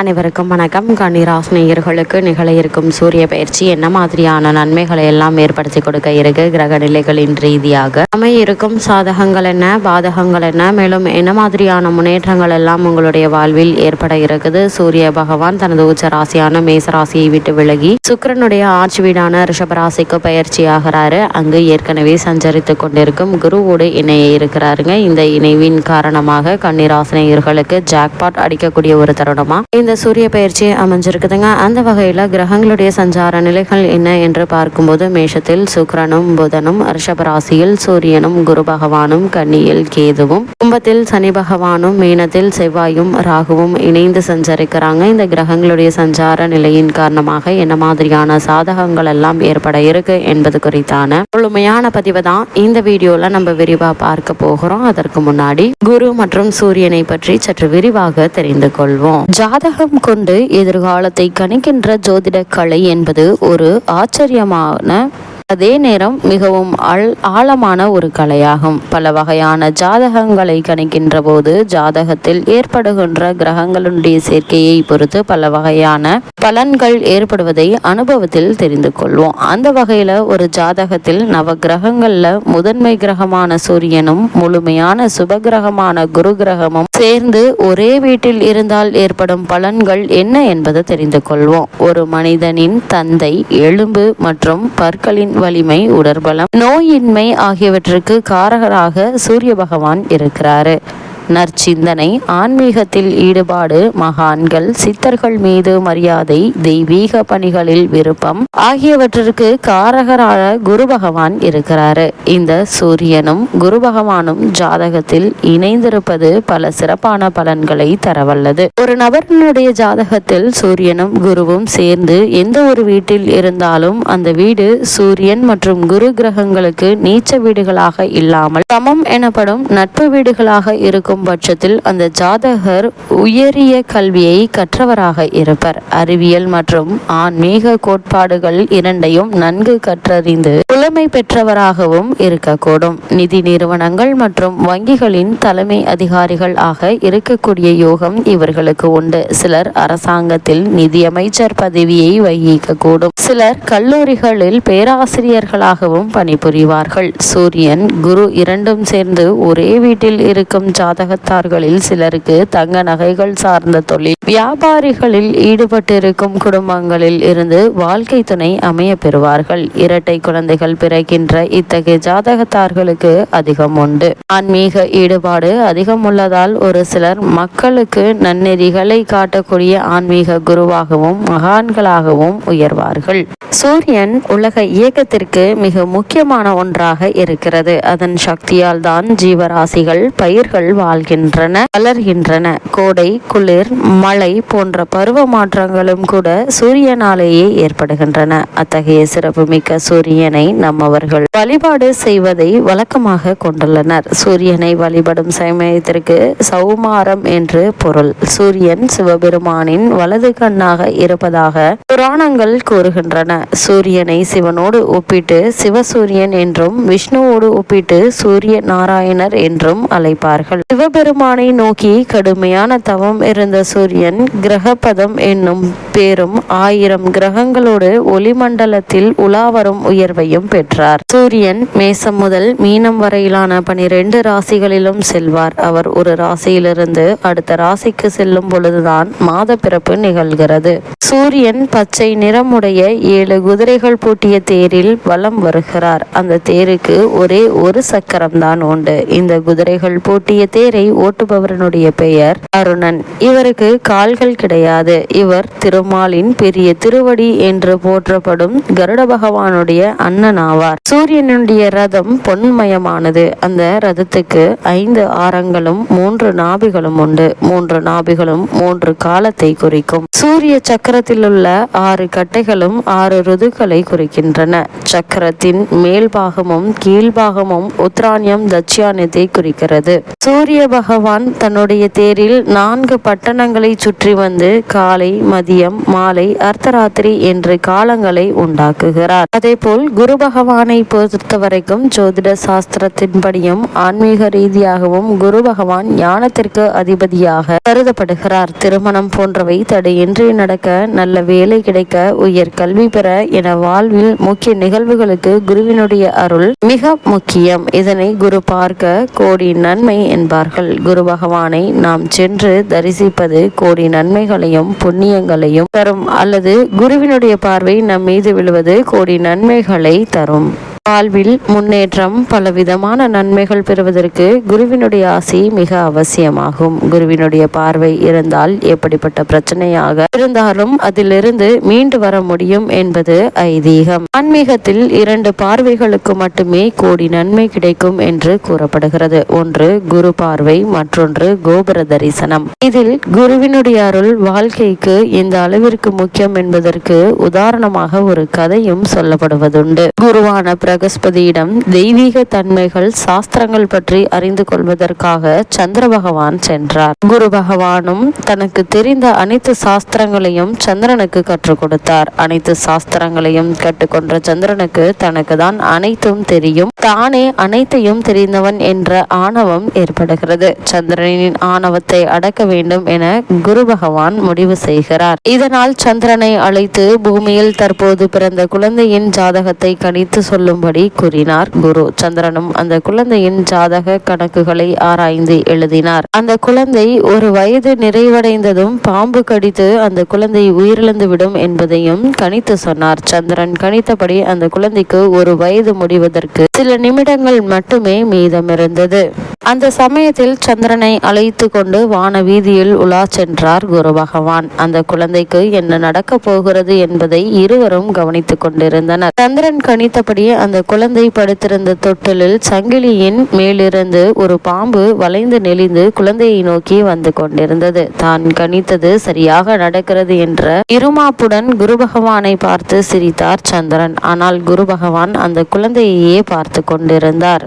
அனைவருக்கும் வணக்கம். கன்னிராசினியர்களுக்கு நிகழ இருக்கும் சூரிய பயிற்சி என்ன மாதிரியான நன்மைகளை எல்லாம் ஏற்படுத்தி கொடுக்க இருக்கு? கிரக நிலைகளின் ரீதியாக. அமை இருக்கும் சாதகங்கள் என்ன? பாதகங்கள் என்ன? மேலும் என்ன மாதிரியான முன்னேற்றங்கள் எல்லாம் உங்களுடைய வாழ்வில் ஏற்பட இருக்குது? சூரிய பகவான் தனது உச்ச ராசியான மேச ராசியை விட்டு விலகி சுக்கிரனுடைய ஆட்சி வீடான ரிஷபராசிக்கு பயிற்சி ஆகிறாரு. அங்கு ஏற்கனவே சஞ்சரித்து கொண்டிருக்கும் குருவோடு இணைய இருக்கிறாருங்க. இந்த இணைவின் காரணமாக கன்னிராசினியர்களுக்கு ஜாக்பாட் அடிக்கக்கூடிய ஒரு தருணமா? இந்த சூரிய பயிற்சி அமைஞ்சிருக்குதுங்க. அந்த வகையில் கிரகங்களுடைய சஞ்சார நிலைகள் என்ன என்று பார்க்கும்போது மேஷத்தில் சுக்கிரனும் புதனும் ரிஷப ராசியில் சூரியனும் குரு பகவானும் கன்னியில் கேதுவும் கும்பத்தில் சனி பகவானும் மீனத்தில் செவ்வாயும் ராகுவும் இணைந்து சஞ்சரிக்கிறாங்க. இந்த கிரகங்களுடைய சஞ்சார நிலையின் காரணமாக என்ன மாதிரியான சாதகங்கள் எல்லாம் ஏற்பட இருக்கு என்பது குறித்தான முழுமையான பதிவு தான் இந்த வீடியோல நம்ம விரிவா பார்க்க போகிறோம். அதற்கு முன்னாடி குரு மற்றும் சூரியனை பற்றி சற்று விரிவாக தெரிந்து கொள்வோம். ஜாதக ஜாதகம் கொண்டு எதிர்காலத்தை கணிக்கின்ற ஜோதிட கலை என்பது ஒரு ஆச்சரியமான அதே நேரம் மிகவும் ஆழ் ஆழமான ஒரு கலையாகும். பல வகையான ஜாதகங்களை கணிக்கின்ற போது ஜாதகத்தில் ஏற்படுகின்ற கிரகங்களுடைய சேர்க்கையை பொறுத்து பல வகையான பலன்கள் ஏற்படுவதை அனுபவத்தில் தெரிந்து கொள்வோம். அந்த வகையில் ஒரு ஜாதகத்தில் நவ கிரகங்கள்ல முதன்மை கிரகமான சூரியனும் முழுமையான சுப கிரகமான குரு கிரகமும் சேர்ந்து ஒரே வீட்டில் இருந்தால் ஏற்படும் பலன்கள் என்ன என்பதை தெரிந்து கொள்வோம். ஒரு மனிதனின் தந்தை எலும்பு மற்றும் பற்களின் வலிமை உடற்பலம் நோயின்மை ஆகியவற்றுக்கு காரகராக சூரிய பகவான் இருக்கிறாரு. நற்சிந்தனை ஆன்மீகத்தில் ஈடுபாடு மகான்கள் சித்தர்கள் மீது மரியாதை தெய்வீக பணிகளில் விருப்பம் ஆகியவற்றிற்கு காரகராக குரு பகவான் இருக்கிறாரு. இந்த சூரியனும் குரு பகவானும் ஜாதகத்தில் இணைந்திருப்பது பல சிறப்பான பலன்களை தரவல்லது. ஒரு நபரினுடைய ஜாதகத்தில் சூரியனும் குருவும் சேர்ந்து எந்த ஒரு வீட்டில் இருந்தாலும் அந்த வீடு சூரியன் மற்றும் குரு கிரகங்களுக்கு நீச்ச வீடுகளாக இல்லாமல் சமம் எனப்படும் நட்பு வீடுகளாக இருக்கும் இருக்கும் பட்சத்தில் அந்த ஜாதகர் உயரிய கல்வியை கற்றவராக இருப்பர். அறிவியல் மற்றும் ஆன்மீக கோட்பாடுகள் இரண்டையும் நன்கு கற்றறிந்து புலமை பெற்றவராகவும் இருக்கக்கூடும். நிதி நிறுவனங்கள் மற்றும் வங்கிகளின் தலைமை அதிகாரிகள் ஆக இருக்கக்கூடிய யோகம் இவர்களுக்கு உண்டு. சிலர் அரசாங்கத்தில் நிதியமைச்சர் பதவியை வகிக்கக்கூடும். சிலர் கல்லூரிகளில் பேராசிரியர்களாகவும் பணிபுரிவார்கள். சூரியன் குரு இரண்டும் சேர்ந்து ஒரே வீட்டில் இருக்கும் ஜாதகத்தார்களில் சிலருக்கு தங்க நகைகள் சார்ந்த தொழில் வியாபாரிகளில் ஈடுபட்டிருக்கும் குடும்பங்களில் இருந்து வாழ்க்கை துணை அமைய பெறுவார்கள். இரட்டை குழந்தைகள் பிறக்கின்ற இத்தகைய ஜாதகத்தார்களுக்கு அதிகம் உண்டு. ஆன்மீக ஈடுபாடு அதிகம் உள்ளதால் ஒரு சிலர் மக்களுக்கு நன்னெறிகளை காட்டக்கூடிய ஆன்மீக குருவாகவும் மகான்களாகவும் உயர்வார்கள். சூரியன் உலக இயக்கத்திற்கு மிக முக்கியமான ஒன்றாக இருக்கிறது. அதன் சக்தியால் தான் ஜீவராசிகள் பயிர்கள் வாழ்கின்றன வளர்கின்றன. கோடை குளிர் மழை போன்ற பருவ மாற்றங்களும் கூட சூரியனாலேயே ஏற்படுகின்றன. அத்தகைய சிறப்புமிக்க சூரியனை நம்மவர்கள் வழிபாடு செய்வதை வழக்கமாக கொண்டுள்ளனர். சூரியனை வழிபடும் சமயத்திற்கு சௌமாரம் என்று பொருள். சூரியன் சிவபெருமானின் வலது கண்ணாக இருப்பதாக புராணங்கள் கூறுகின்றன. சூரியனை சிவனோடு ஒப்பிட்டு சிவசூரியன் என்றும் விஷ்ணுவோடு ஒப்பிட்டு சூரிய நாராயணர் என்றும் அழைப்பார்கள். சிவபெருமானை நோக்கி கடுமையான தவம் இருந்த சூரியன் கிரகபதம் என்னும் பேரும் ஆயிரம் கிரகங்களோடு ஒளிமண்டலத்தில் உலாவரும் உயர்வையும் பெற்றார். சூரியன் மேசம் முதல் மீனம் வரையிலான பனிரெண்டு ராசிகளிலும் செல்வார். அவர் ஒரு ராசியிலிருந்து அடுத்த ராசிக்கு செல்லும் பொழுதுதான் மாத பிறப்பு நிகழ்கிறது. சூரியன் பச்சை நிறமுடைய ஏழு குதிரைகள் பூட்டிய தேரில் வலம் வருகிறார். அந்த தேருக்கு ஒரே ஒரு சக்கரம் தான் உண்டு. இந்த குதிரைகள் பூட்டிய தேரை ஓட்டுபவரனுடைய பெயர் அருணன். இவருக்கு கால்கள் கிடையாது. இவர் பெருமாளின் பெரிய திருவடி என்று போற்றப்படும் கருட பகவானுடைய அண்ணன் ஆவார் சூரியனுடைய ரதம் பொன்மயமானது. அந்த ரதத்துக்கு ஐந்து ஆரங்களும் மூன்று நாபிகளும் உண்டு. மூன்று நாபிகளும் மூன்று காலத்தை குறிக்கும். சூரிய சக்கரத்தில் உள்ள ஆறு கட்டைகளும் ஆறு ருதுக்களை குறிக்கின்றன. சக்கரத்தின் மேல் பாகமும் கீழ்பாகமும் உத்ராணியம் தட்சியானத்தை குறிக்கிறது. சூரிய பகவான் தன்னுடைய தேரில் நான்கு பட்டணங்களை சுற்றி வந்து காலை மதியம் காலம் மாலை அர்த்தராத்திரி என்று காலங்களை உண்டாக்குகிறார். அதேபோல் குரு பகவானை பொறுத்த வரைக்கும் ஜோதிட சாஸ்திரத்தின்படியும் ஆன்மீக ரீதியாகவும் குரு பகவான் ஞானத்திற்கு அதிபதியாக கருதப்படுகிறார். திருமணம் போன்றவை தடையின்றி நடக்க நல்ல வேலை கிடைக்க உயர் கல்வி பெற என வாழ்வில் முக்கிய நிகழ்வுகளுக்கு குருவினுடைய அருள் மிக முக்கியம். இதனை குரு பார்க்க கோடி நன்மை என்பார்கள். குரு பகவானை நாம் சென்று தரிசிப்பது கோடி நன்மைகளையும் புண்ணியங்களையும் தரும் அல்லது குருவினுடைய பார்வை நம் மீது விழுவது கோடி நன்மைகளை தரும். வாழ்வில் முன்னேற்றம் பலவிதமான நன்மைகள் பெறுவதற்கு குருவினுடைய ஆசை மிக அவசியமாகும். குருவினுடைய பார்வை இருந்தால் எப்படிப்பட்ட பிரச்சனையாக இருந்தாலும் அதிலிருந்து மீண்டு வர முடியும் என்பது ஐதீகம். ஆன்மீகத்தில் இரண்டு பார்வைகளுக்கு மட்டுமே கோடி நன்மை கிடைக்கும் என்று கூறப்படுகிறது. ஒன்று குரு பார்வை மற்றொன்று கோபுர தரிசனம். இதில் குருவினுடைய அருள் வாழ்க்கைக்கு இந்த அளவிற்கு முக்கியம் என்பதற்கு உதாரணமாக ஒரு கதையும் சொல்லப்படுவதுண்டு. குருவான பிரகஸ்பதியிடம் தெய்வீக தன்மைகள் சாஸ்திரங்கள் பற்றி அறிந்து கொள்வதற்காக சந்திர பகவான் சென்றார். குரு பகவானும் தனக்கு தெரிந்த அனைத்து சாஸ்திரங்களையும் சந்திரனுக்கு கற்றுக் கொடுத்தார். அனைத்து சாஸ்திரங்களையும் கற்றுக்கொண்ட சந்திரனுக்கு தனக்கு தான் அனைத்தும் தெரியும். தானே அனைத்தையும் தெரிந்தவன் என்ற ஆணவம் ஏற்படுகிறது. சந்திரனின் ஆணவத்தை அடக்க வேண்டும் என குரு பகவான் முடிவு செய்கிறார். இதனால் சந்திரனை அழைத்து பூமியில் தற்போது பிறந்த குழந்தையின் ஜாதகத்தை கணித்து சொல்லும்படி கூறினார் குரு. சந்திரனும் அந்த குழந்தையின் ஜாதக கணக்குகளை ஆராய்ந்து எழுதினார். அந்த குழந்தை ஒரு வயது நிறைவடைந்ததும் பாம்பு கடித்து அந்த குழந்தை உயிரிழந்து விடும் என்பதையும் கணித்து சொன்னார். சந்திரன் கணித்தபடி அந்த குழந்தைக்கு ஒரு வயது முடிவதற்கு சில நிமிடங்கள் மட்டுமே மீதமிருந்தது. அந்த சமயத்தில் சந்திரனை அழைத்து கொண்டு வான வீதியில் உலா சென்றார் குரு பகவான். அந்த குழந்தைக்கு என்ன நடக்கப் போகிறது என்பதை இருவரும் கவனித்துக் கொண்டிருந்தனர். சந்திரன் கணித்தபடி அந்த குழந்தை படுத்திருந்த தொட்டிலில் சங்கிலியின் மேலிருந்து ஒரு பாம்பு வளைந்து நெளிந்து குழந்தையை நோக்கி வந்து கொண்டிருந்தது. தான் கணித்தது சரியாக நடக்கிறது என்ற இருமாப்புடன் குரு பகவானை பார்த்து சிரித்தார் சந்திரன். ஆனால் குரு பகவான் அந்த குழந்தையையே பார்த்து கொண்டிருந்தார்.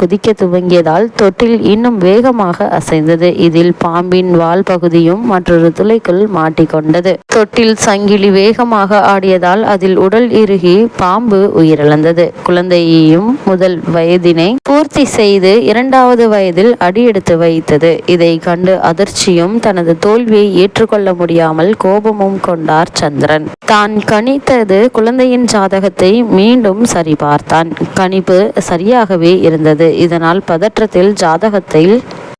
குதிக்க துவங்கியதால் தொட்டில் இன்னும் வேகமாக அசைந்தது. இதில் பாம்பின் வால் பகுதியும் மற்றொரு துளைக்குள் மாட்டிக்கொண்டது. தொட்டில் சங்கிலி வேகமாக ஆடியதால் அதில் உடல் இறுகி பாம்பு உயிரிழந்தது. குழந்தையையும் முதல் வயதினை பூர்த்தி செய்து இரண்டாவது வயதில் அடியெடுத்து வைத்தது. இதை கண்டு அதிர்ச்சியும் தனது தோல்வியை ஏற்றுக்கொள்ள முடியாமல் கோபமும் கொண்டார் சந்திரன். தான் கணித்தது குழந்தையின் ஜாதகத்தை மீண்டும் சரிபார்த்தான். கணிப்பு சரியாகவே இருந்தது. இதனால் பதற்றத்தில் ஜாதகத்தில்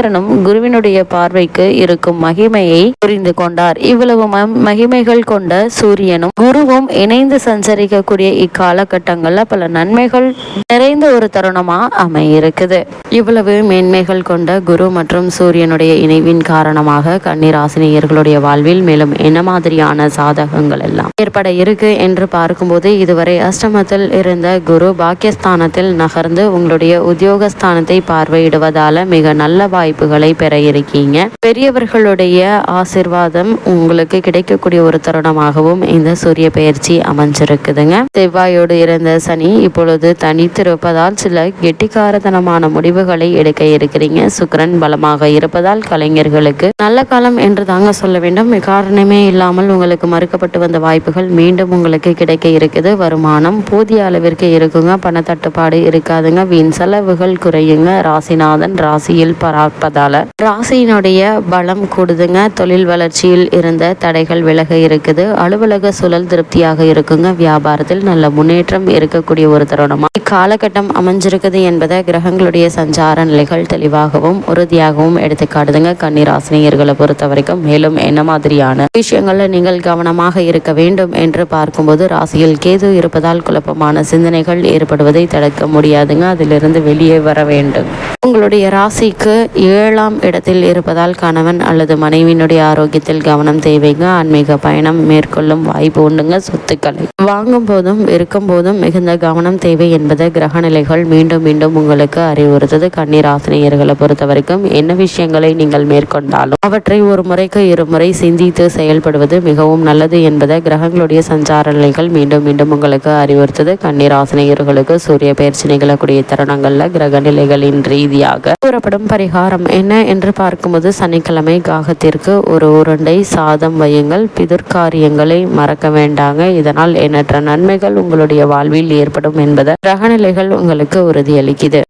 சந்திரனும் குருவினுடைய பார்வைக்கு இருக்கும் மகிமையை புரிந்து கொண்டார். இவ்வளவு மகிமைகள் கொண்ட சூரியனும் குருவும் இணைந்து சஞ்சரிக்கக்கூடிய இக்காலகட்டங்கள்ல பல நன்மைகள் நிறைந்த ஒரு தருணமா அமையிருக்குது. இவ்வளவு மேன்மைகள் கொண்ட குரு மற்றும் சூரியனுடைய இணைவின் காரணமாக கன்னிராசினியர்களுடைய வாழ்வில் மேலும் என்ன மாதிரியான சாதகங்கள் எல்லாம் ஏற்பட இருக்கு என்று பார்க்கும்போது இதுவரை அஷ்டமத்தில் இருந்த குரு பாக்கியஸ்தானத்தில் நகர்ந்து உங்களுடைய உத்தியோகஸ்தானத்தை பார்வையிடுவதால மிக நல்ல வாய்ப்புகளை பெற இருக்கீங்க. பெரியவர்களுடைய ஆசிர்வாதம் உங்களுக்கு கிடைக்கக்கூடிய ஒரு தருணமாகவும் இந்த சூரிய பயிற்சி அமைஞ்சிருக்குதுங்க. செவ்வாயோடு இருந்த சனி இப்பொழுது தனித்திருப்பதால் சில கெட்டிக்காரத்தனமான முடிவுகளை எடுக்க இருக்கிறீங்க. சுக்கிரன் பலமாக இருப்பதால் கலைஞர்களுக்கு நல்ல காலம் என்று தாங்க சொல்ல வேண்டும். காரணமே இல்லாமல் உங்களுக்கு மறுக்கப்பட்டு வந்த வாய்ப்புகள் மீண்டும் உங்களுக்கு கிடைக்க இருக்குது. வருமானம் போதிய அளவிற்கு இருக்குங்க. பண தட்டுப்பாடு இருக்காதுங்க. வீண் செலவுகள் குறையுங்க. ராசிநாதன் ராசியில் பரா பார்ப்பதால ராசியினுடைய பலம் கூடுதுங்க. தொழில் வளர்ச்சியில் இருந்த தடைகள் விலக இருக்குது. அலுவலக சுழல் திருப்தியாக இருக்குங்க. வியாபாரத்தில் நல்ல முன்னேற்றம் இருக்கக்கூடிய ஒரு தருணமா? இக்காலகட்டம் அமைஞ்சிருக்குது என்பதை கிரகங்களுடைய சஞ்சார நிலைகள் தெளிவாகவும் உறுதியாகவும் எடுத்து காட்டுதுங்க கன்னிராசினியர்களை பொறுத்த வரைக்கும் மேலும் என்ன மாதிரியான விஷயங்கள்ல நீங்கள் கவனமாக இருக்க வேண்டும் என்று பார்க்கும்போது ராசியில் கேது இருப்பதால் குழப்பமான சிந்தனைகள் ஏற்படுவதை தடுக்க முடியாதுங்க. அதிலிருந்து வெளியே வர வேண்டும். உங்களுடைய ராசிக்கு ஏழாம் இடத்தில் இருப்பதால் கணவன் அல்லது மனைவியினுடைய ஆரோக்கியத்தில் கவனம் தேவைங்க. ஆன்மீக பயணம் மேற்கொள்ளும் வாய்ப்பு உண்டுங்க சொத்துக்களை. வாங்கும் போதும் இருக்கும் போதும் மிகுந்த கவனம் தேவை என்பதை கிரகநிலைகள் மீண்டும் மீண்டும் உங்களுக்கு அறிவுறுத்தது. கண்ணீராசினியர்களை பொறுத்த வரைக்கும் என்ன விஷயங்களை நீங்கள் மேற்கொண்டாலும் அவற்றை ஒரு முறைக்கு இருமுறை சிந்தித்து செயல்படுவது மிகவும் நல்லது என்பதை கிரகங்களுடைய சஞ்சார நிலைகள் மீண்டும் மீண்டும் உங்களுக்கு அறிவுறுத்தது. கண்ணீர் ஆசிரியர்களுக்கு சூரிய பயிற்சி நிகழக்கூடிய தருணங்கள்ல கிரக நிலைகளின் ரீதியாக கூறப்படும் பரிகாரம் என்ன என்று பார்க்கும்போது சனிக்கிழமை காகத்திற்கு ஒரு உருண்டை சாதம் வையுங்கள். பிதிர்காரியங்களை மறக்க வேண்டாங்க. இதனால் எண்ணற்ற நன்மைகள் உங்களுடைய வாழ்வில் ஏற்படும் என்பதை கிரகநிலைகள் உங்களுக்கு உறுதியளிக்குது.